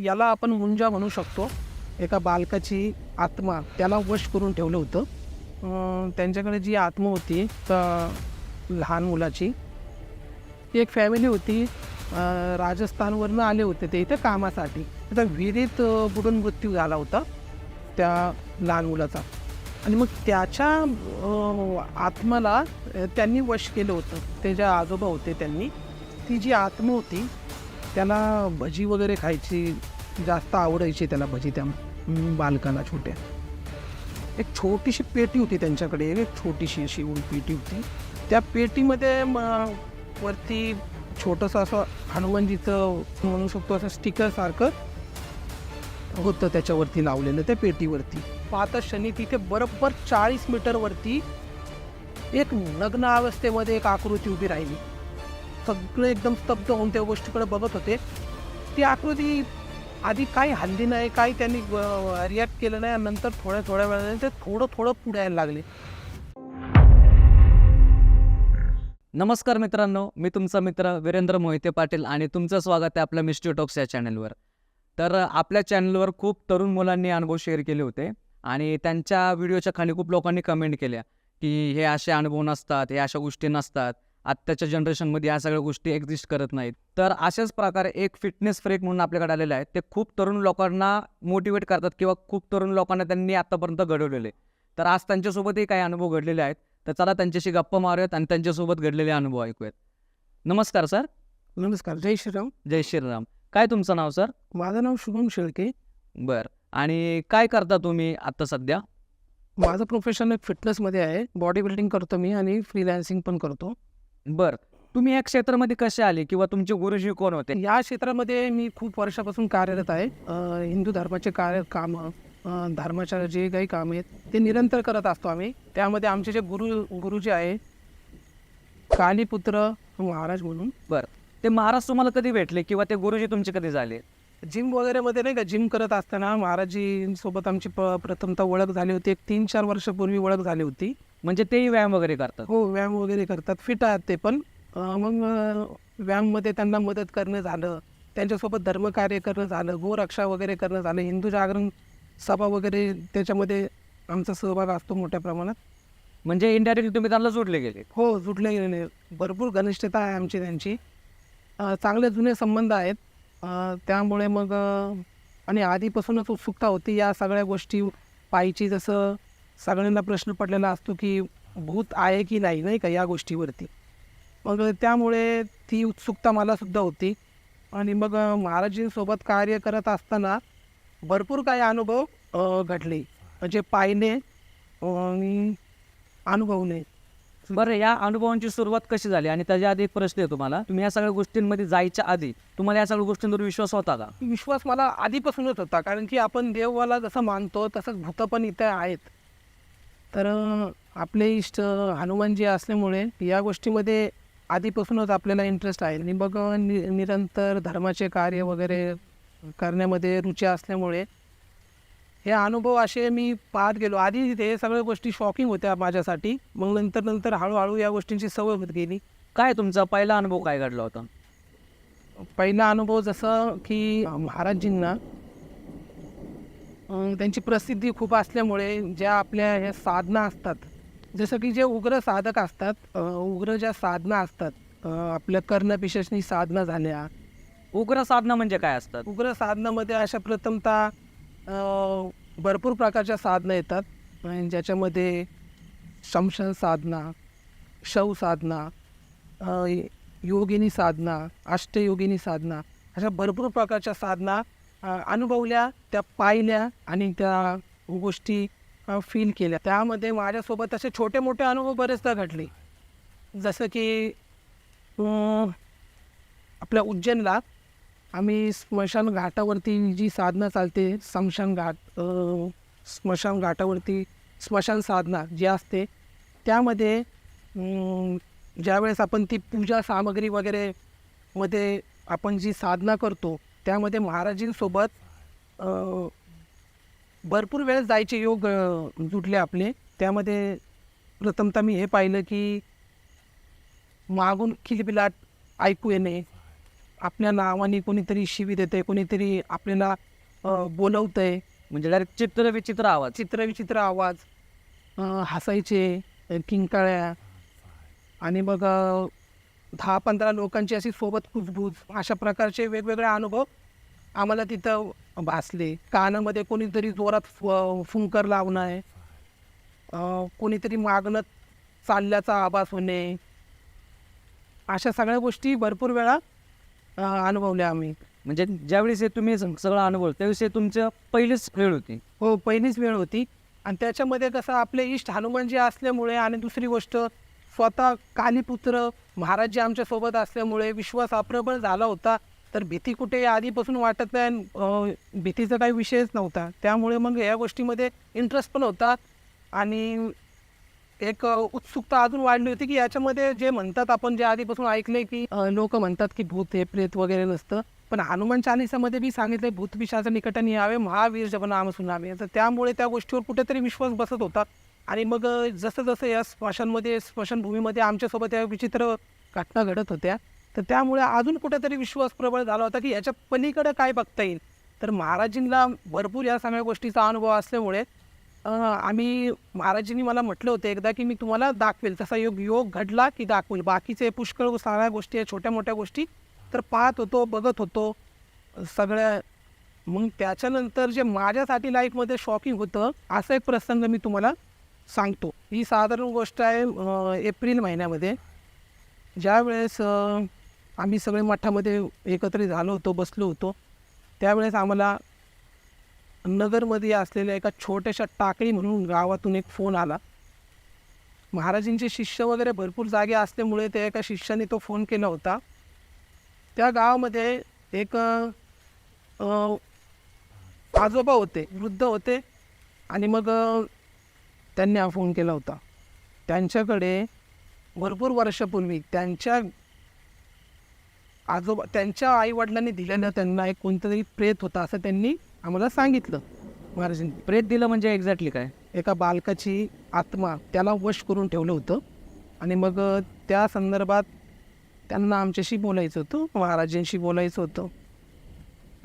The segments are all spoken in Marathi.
याला आपण मुंजा म्हणू शकतो. एका बालकाची आत्मा त्याला वश करून ठेवलं होतं. त्यांच्याकडे जी आत्मा होती तर लहान मुलाची ती एक फॅमिली होती. राजस्थानवरनं आले होते ते इथे कामासाठी. तर विहिरीत बुडून मृत्यू झाला होता त्या लहान मुलाचा. आणि मग त्याच्या आत्माला त्यांनी वश केलं होतं. ते ज्या आजोबा होते त्यांनी ती जी आत्मा होती त्याला भजी वगैरे खायची जास्त आवडायची त्याला भजी त्या बालकाला छोट्या. एक छोटीशी पेटी होती त्यांच्याकडे एक छोटीशी अशी एवढी पेटी होती. त्या पेटीमध्ये म वरती छोटंसं असं हनुमानजीचं म्हणू शकतो असं स्टिकरसारखं होतं त्याच्यावरती लावलेलं त्या पेटीवरती. पाहता शनी तिथे बरोबर चाळीस मीटरवरती एक नग्न अवस्थेमध्ये एक आकृती उभी राहिली. सगळे एकदम स्तब्ध होऊन त्या गोष्टीकडे बघत होते. ती आकृती आधी काही हल्ली नाही काही त्यांनी रिॲक्ट केलं नाही आणि नंतर थोड्या थोड्या वेळाने ते थोडं थोडं पुढे यायला लागले. नमस्कार मित्रांनो मी तुमचा मित्र वीरेंद्र मोहिते पाटील आणि तुमचं स्वागत आहे आपल्या मिस्ट्री टॉक्स या चॅनलवर. तर आपल्या चॅनलवर खूप तरुण मुलांनी अनुभव शेअर केले होते आणि त्यांच्या व्हिडिओच्या खाली खूप लोकांनी कमेंट केल्या की हे असे अनुभव नसतात हे अशा गोष्टी नसतात. आत्ताच्या जनरेशनमध्ये या सगळ्या गोष्टी एक्झिस्ट करत नाहीत. तर अशाच प्रकारे एक फिटनेस फ्रेक म्हणून आपल्याकडे आलेलं आहे ते खूप तरुण लोकांना मोटिवेट करतात किंवा खूप तरुण लोकांना त्यांनी आत्तापर्यंत घडवलेले तर आज त्यांच्यासोबतही काही अनुभव घडलेले आहेत. तर चला त्यांच्याशी गप्पा मारूयात आणि त्यांच्यासोबत घडलेले अनुभव ऐकूयात. नमस्कार सर. नमस्कार. जय श्रीराम. जय श्रीराम. काय तुमचं नाव सर? माझं नाव शुभम शेळके. बर. आणि काय करता तुम्ही आता सध्या? माझं प्रोफेशन फिटनेसमध्ये आहे. बॉडी बिल्डिंग करतो मी आणि फ्रीलॅन्सिंग पण करतो. बर. तुम्ही या क्षेत्रामध्ये कसे आले किंवा तुमचे गुरुजी कोण होते? या क्षेत्रामध्ये मी खूप वर्षापासून कार्यरत आहे. अं, हिंदू धर्माचे कार्य कामं अं, धर्माच्या जे काही काम आहेत ते निरंतर करत असतो आम्ही. त्यामध्ये आमचे जे गुरु गुरुजी आहे कालीपुत्र महाराज म्हणून. बर. ते महाराज तुम्हाला कधी भेटले किंवा ते गुरुजी तुमचे कधी झाले? जिम वगैरे मध्ये नाही का जिम करत असताना महाराजजींसोबत आमची प प्रथमतः ओळख झाली होती. एक तीन चार वर्षापूर्वी ओळख झाली होती. म्हणजे तेही व्यायाम वगैरे करतात. हो व्यायाम वगैरे करतात. फिट आहेत ते पण. मग व्यायाममध्ये त्यांना मदत करणं झालं. त्यांच्यासोबत धर्मकार्य करणं झालं. गोरक्षा वगैरे करणं झालं. हिंदू जागरण सभा वगैरे त्याच्यामध्ये आमचा सहभाग असतो मोठ्या प्रमाणात. म्हणजे इनडायरेक्टली तुम्ही त्यांना जोडले गेले. हो जुटले गेलेले भरपूर घनिष्ठता आहे आमची त्यांची. अं, चांगले जुने संबंध आहेत. अं, त्यामुळे मग अं, आणि आधीपासूनच उत्सुकता होती या सगळ्या गोष्टी पाहिजे जसं सगळ्यांना प्रश्न पडलेला असतो की भूत आहे की नाही नाही का या गोष्टीवरती. मग त्यामुळे ती उत्सुकता मला सुद्धा होती. आणि मग महाराजींसोबत कार्य करत असताना भरपूर काही अनुभव घडले. म्हणजे पाहिणे आणि अनुभवणे बरं या अनुभवांची सुरुवात कशी झाली? आणि त्याच्या आधी एक प्रश्न आहे तुम्हाला तुम्ही या सगळ्या गोष्टींमध्ये जायच्या आधी तुम्हाला या सगळ्या गोष्टींवर विश्वास होता का? विश्वास मला आधीपासूनच होता. कारण की आपण देवाला जसं मानतो तसंच भूतं पण इथे आहेत. तर आपले इष्ट हनुमानजी असल्यामुळे या गोष्टीमध्ये आधीपासूनच आपल्याला इंटरेस्ट आहे. आणि मग अं, नि निरंतर धर्माचे कार्य वगैरे करण्यामध्ये रुची असल्यामुळे हे अनुभव असे मी पाहत गेलो. आधी ते सगळ्या गोष्टी शॉकिंग होत्या माझ्यासाठी. मग नंतर नंतर हळूहळू या गोष्टींची सवय होत गेली. काय तुमचा पहिला अनुभव काय घडला होता? पहिला अनुभव जसं की महाराजजींना त्यांची प्रसिद्धी खूप असल्यामुळे ज्या आपल्या ह्या साधना असतात जसं की जे उग्र साधक असतात उग्र ज्या साधना असतात आपल्या कर्णपिशनी साधना झाल्या. उग्र साधना म्हणजे काय असतात? उग्र साधनामध्ये अशा प्रथमतः भरपूर प्रकारच्या साधना येतात. ज्याच्यामध्ये शमशन साधना शव साधना योगिनी साधना अष्टयोगिनी साधना अशा भरपूर प्रकारच्या साधना अनुभवल्या त्या पाहिल्या आणि त्या गोष्टी फील केल्या. त्यामध्ये माझ्यासोबत असे छोटे मोठे अनुभव बरेचदा घडले. जसं की आपल्या उज्जैनला आम्ही स्मशान घाटावरती जी साधना चालते स्मशान घाट स्मशान घाटावरती स्मशान साधना जी असते त्यामध्ये ज्यावेळेस आपण ती पूजा सामग्री वगैरे मध्ये आपण जी साधना करतो त्यामध्ये महाराजींसोबत भरपूर वेळेस जायचे योग जुटले आपले. त्यामध्ये प्रथमतः मी हे पाहिलं की मागून किलबिलाट ऐकू येणे आपल्या नावाने कोणीतरी शिवी देते कोणीतरी आपल्याला बोलवतं. आहे म्हणजे डायरेक्ट चित्र विचित्र आवाज. चित्रविचित्र आवाज हसायचे किंकाळ्या. आणि मग दहा पंधरा लोकांची अशी सोबत कुजबूज अशा प्रकारचे वेगवेगळे अनुभव आम्हाला तिथं भासले. कानामध्ये कोणीतरी जोरात फ- फुंकर लावणं आहे. कोणीतरी मागणं चालल्याचा आभास होणे. अशा सगळ्या गोष्टी भरपूर वेळा अनुभवल्या आम्ही. म्हणजे ज्यावेळेस हे तुम्ही सग- सगळं अनुभव त्यावेळेस हे तुमचं पहिलीच वेळ होती. हो पहिलीच वेळ होती. आणि त्याच्यामध्ये कसं आपले इष्ट हनुमानजी असल्यामुळे आणि दुसरी गोष्ट स्वतः कालीपुत्र महाराज जे आमच्यासोबत असल्यामुळे विश्वास अप्रबळ झाला होता तर भीती कुठे आधीपासून वाटत नाही आणि, भीतीचा काही विषयच नव्हता. त्यामुळे मग या गोष्टीमध्ये इंटरेस्ट पण होता आणि एक उत्सुकता अजून वाढली होती की याच्यामध्ये जे म्हणतात आपण जे आधीपासून ऐकले की लोक म्हणतात की भूत हे प्रेत वगैरे नसतं. पण हनुमान चालिसामध्ये बी सांगितले भूत पिशाचा निकटाने यावे महावीर जप नाम सुनावे तर त्यामुळे त्या गोष्टीवर कुठेतरी विश्वास बसत होता. आणि मग जसं जसं या स्मशानमध्ये स्मशानभूमीमध्ये आमच्यासोबत या विचित्र घटना घडत होत्या तर त्यामुळे अजून कुठेतरी विश्वास प्रबळ झाला होता की याच्या पलीकडे काय बघता येईल. तर महाराजींना भरपूर या सगळ्या गोष्टीचा अनुभव असल्यामुळे आम्ही महाराजांनी मला म्हटलं होतं एकदा की मी तुम्हाला दाखवेल. तसा योग योग घडला की दाखवेल बाकीचे पुष्कळ सगळ्या गोष्टी आहेत छोट्या मोठ्या गोष्टी तर पाहत होतो बघत होतो. सगळ्या मग त्याच्यानंतर जे माझ्यासाठी लाईफमध्ये शॉकिंग होतं असा एक प्रसंग मी तुम्हाला सांगतो. ही साधारण गोष्ट आहे एप्रिल महिन्यामध्ये. ज्यावेळेस आम्ही सगळे मठामध्ये एकत्रित झालो होतो बसलो होतो त्यावेळेस आम्हाला नगरमध्ये असलेल्या एका छोट्याशा टाकळी म्हणून गावातून एक फोन आला. महाराजांचे शिष्य वगैरे भरपूर जागे असल्यामुळे त्या एका शिष्याने तो फोन केला होता. त्या गावामध्ये एक आजोबा होते वृद्ध होते आणि मग त्यांनी हा फोन केला होता. त्यांच्याकडे भरपूर वर्षापूर्वी त्यांच्या आजोबा त्यांच्या आईवडिलांनी दिलेलं त्यांना एक कोणतरी प्रेत होता असं त्यांनी आम्हाला सांगितलं. महाराजांनी प्रेत दिलं म्हणजे एक्झॅक्टली काय? एका बालकाची आत्मा त्याला वश करून ठेवलं होतं आणि मग त्या संदर्भात त्यांना आमच्याशी बोलायचं होतं महाराजांशी बोलायचं होतं.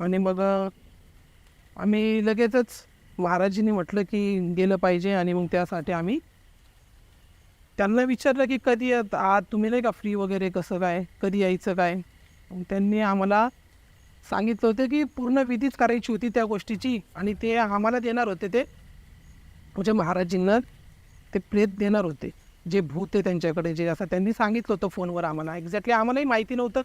आणि मग आम्ही लगेचच महाराजांनी म्हटलं की गेलं पाहिजे आणि मग त्यासाठी आम्ही त्यांना विचारलं की कधी आज आत तुम्ही नाही का फ्री वगैरे कसं काय? कधी यायचं काय? मग त्यांनी आम्हाला सांगितलं होतं की पूर्ण विधीच करायची होती त्या गोष्टीची आणि ते आम्हाला देणार होते ते. म्हणजे महाराजींना ते प्रेत देणार होते. जे भूत आहे त्यांच्याकडे जे असं त्यांनी सांगितलं होतं फोनवर आम्हाला. एक्झॅक्टली आम्हालाही माहिती नव्हतं.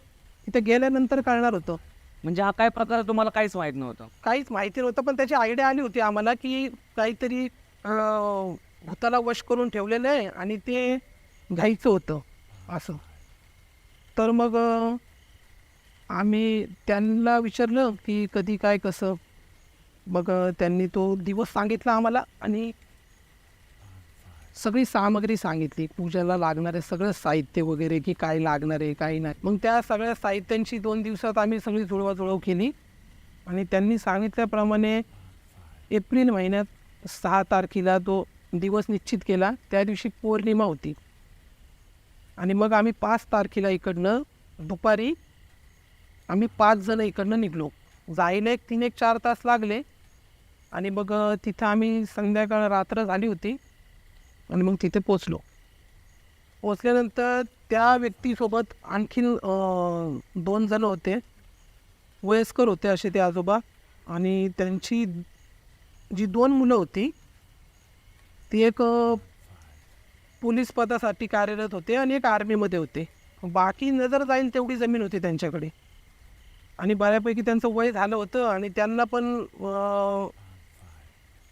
तिथे गेल्यानंतर कळणार होतं. म्हणजे हा काय प्रकार आहे तुम्हाला काहीच माहीत नव्हतं. काहीच माहिती नव्हतं पण त्याची आयडिया आली होती आम्हाला की काहीतरी अं, भूताला वश करून ठेवलेलं आहे आणि ते घ्यायचं होतं असं. तर मग अं, आम्ही त्यांना विचारलं की कधी काय कसं. मग अं, त्यांनी तो दिवस सांगितला आम्हाला आणि सगळी सामग्री सांगितली. पूजेला लागणारे सगळं साहित्य वगैरे की काय लागणार आहे काय नाही. मग त्या सगळ्या साहित्यांची दोन दिवसात आम्ही सगळी जुळवाजुळव केली. आणि त्यांनी सांगितल्याप्रमाणे एप्रिल महिन्यात सहा तारखेला तो दिवस निश्चित केला. त्या दिवशी पौर्णिमा होती. आणि मग आम्ही पाच तारखेला इकडनं दुपारी आम्ही पाच जण इकडनं निघलो. जायला एक तीन एक चार तास लागले. आणि मग तिथं आम्ही संध्याकाळ रात्र झाली होती. आणि मग तिथे पोचलो. पोचल्यानंतर त्या व्यक्तीसोबत आणखीन दोन जण होते. वयस्कर होते असे ते आजोबा आणि त्यांची जी दोन मुलं होती ती एक पोलीस पदासाठी कार्यरत होते आणि एक आर्मीमध्ये होते. बाकी नजर जाईल तेवढी जमीन होती त्यांच्याकडे. आणि बऱ्यापैकी त्यांचं वय झालं होतं आणि त्यांना पण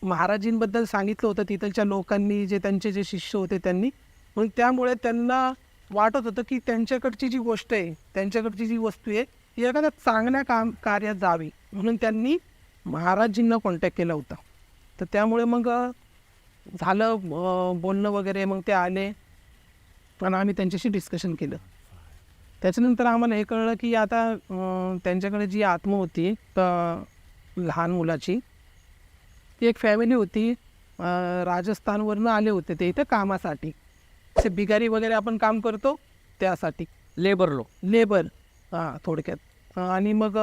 महाराजींबद्दल सांगितलं होतं तिथलच्या लोकांनी जे त्यांचे जे शिष्य होते त्यांनी. मग त्यामुळे त्यांना वाटत होतं की त्यांच्याकडची जी गोष्ट आहे त्यांच्याकडची जी वस्तू आहे ती एखाद्या चांगल्या काम कार्यात जावी. म्हणून त्यांनी महाराजींना कॉन्टॅक्ट केला होता. तर त्यामुळे मग झालं बोलणं वगैरे मग ते आले. पण आम्ही त्यांच्याशी डिस्कशन केलं. त्याच्यानंतर आम्हाला हे कळलं की आता त्यांच्याकडे जी आत्मा होती तर लहान मुलाची ती एक फॅमिली होती. राजस्थानवरनं आले होते ते इथं कामासाठी. असे बिगारी वगैरे आपण काम करतो त्यासाठी. लेबर लोक. लेबर हां थोडक्यात. आणि मग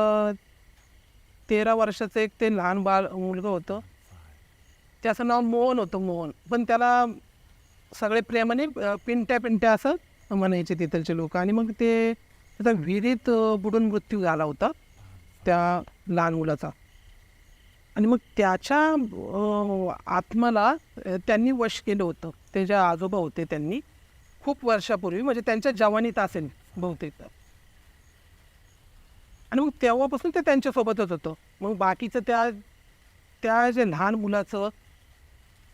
तेरा वर्षाचं एक ते लहान बाळ मुलगं होतं. त्याचं नाव मोहन होतं मोहन. पण त्याला सगळे प्रेमाने पिंट्या पिंट्या असं म्हणायचे तिथलचे लोक. आणि मग ते त्याचा विहिरीत बुडून मृत्यू झाला होता त्या लहान मुलाचा. आणि मग त्याच्या आत्माला त्यांनी वश केलं होतं. ते जे आजोबा होते त्यांनी खूप वर्षापूर्वी म्हणजे त्यांच्या जवानीत असेल बहुतेक आणि मग तेव्हापासून ते त्यांच्यासोबतच होतं. मग बाकीचं त्या त्या जे लहान मुलाचं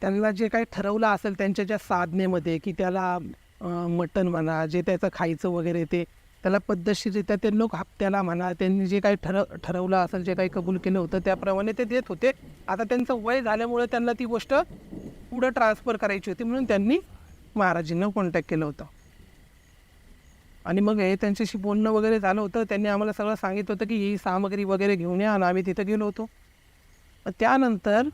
त्यांना जे काही ठरवलं असेल त्यांच्या ज्या साधनेमध्ये की त्याला मटण म्हणा जे त्याचं खायचं वगैरे ते त्याला पद्धतशीरित्या ते लोक हप्त्याला म्हणा त्यांनी जे काही ठरव ठरवलं असेल जे काही कबूल केलं होतं त्याप्रमाणे ते देत होते. आता त्यांचं वय झाल्यामुळे त्यांना ती गोष्ट पुढं ट्रान्सफर करायची होती म्हणून त्यांनी महाराजींना कॉन्टॅक्ट केलं होतं. आणि मग हे त्यांच्याशी बोलणं वगैरे झालं होतं. त्यांनी आम्हाला सगळं सांगितलं होतं की ही सामग्री वगैरे घेऊन या. आणि आम्ही तिथं गेलो होतो. त्यानंतर